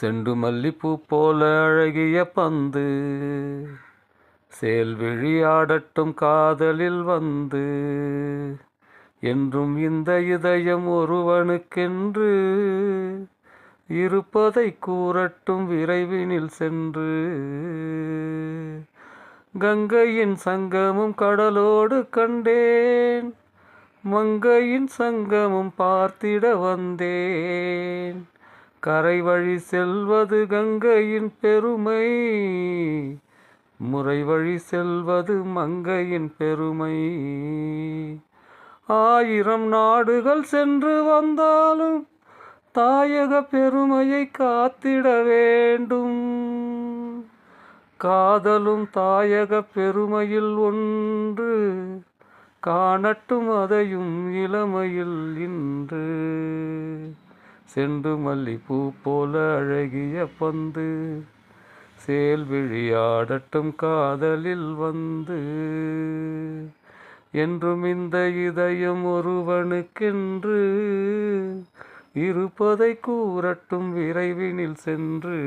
Cent மல்லிப்பூ போல அழகிய பந்து. சேல் விழியாடட்டும் காதலில் வந்து. என்றும் இந்த இதயம் ஒருவனுக்கென்று இருப்பதை கூறட்டும் விரைவினில் சென்று. கங்கையின் சங்கமும் கடலோடு கண்டேன். மங்கையின் சங்கமும் பார்த்திட வந்தேன். கரை வழி செல்வது கங்கையின் பெருமை. முறை வழி செல்வது மங்கையின் பெருமை. ஆயிரம் நாடுகள் சென்று வந்தாலும் தாயக பெருமையை காத்திட வேண்டும். காதலும் தாயக பெருமையில் ஒன்று காணட்டும் அதையும் இளமையில் இன்று. செண்டு மல்லிப்பூ போல அழகிய பந்து சேல் விழியாடட்டும் காதலில் வந்து. என்றும் இந்த இதயம் ஒருவனுக்கென்று இருப்பதை கூறட்டும் விரைவினில் சென்று.